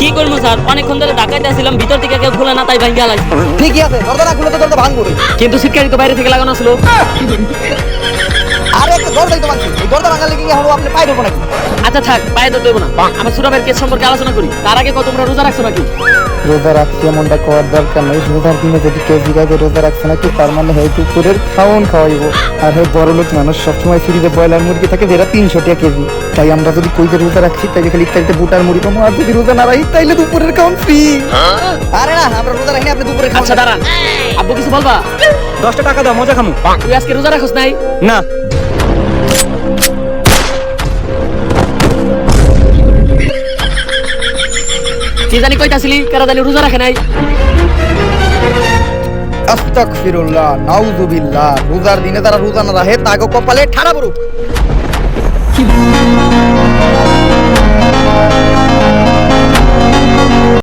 কি করব স্যার? অনেকক্ষণ ধরে ডাকাইতে আসছিলাম ভিতর থেকে কেউ খুলে না তাই ভাঙ্গি লাগছে। ঠিকই আছে দরজা না খুলে তো দরজা ভাঙবো কিন্তু সিটকারি তো বাইরে থেকে লাগানো ছিল। আরে একটা দরজাই তো ভাঙছি এই দরজা ভাঙালে কি এখন আপনি পাই দেবো নাকি? আচ্ছা থাক পায়ে তো দেবো না। আমার সুরাবের কেস সম্পর্কে আলোচনা করি। তার আগে কত তোমরা রোজা রাখছো নাকি? রোজা রাখছি এমনটা করার দরকার নেই। রোজার দিনে যদি কেউ জিজ্ঞাসা রোজা রাখছে নাকি তার মানে হয় দুপুরের খাওয়ান খাওয়াইবো। আর হয় বড় লোক মানুষ সবসময় ফ্রিজে ব্রয়লার মুরগি থাকে যেটা তিনশো টাকা কেজি। তাই আমরা যদি কই যে রোজা রাখছি তাইলে খালি ইফতারিতে বুটার মুড়ি পাবো আর যদি রোজা না রাখি তাইলে দুপুরের খাওয়ান ফ্রি। আরে না আমরা রোজা রাখিনি আপনি দুপুরে খান আচ্ছা দাঁড়ান। আব্বু কিছু বলবা? দশটা টাকা দাও মজা খামু। তুই আজকে রোজা রাখোস নাই? না। কি জানি কইতাছিলি কারা জানি রোজা রাখে নাই? আস্তাগফিরুল্লাহ নাউযুবিল্লাহ রোজার দিনে তারা রোজা না রাখে, তাগো কপালে ঠাড়া পড়ুক।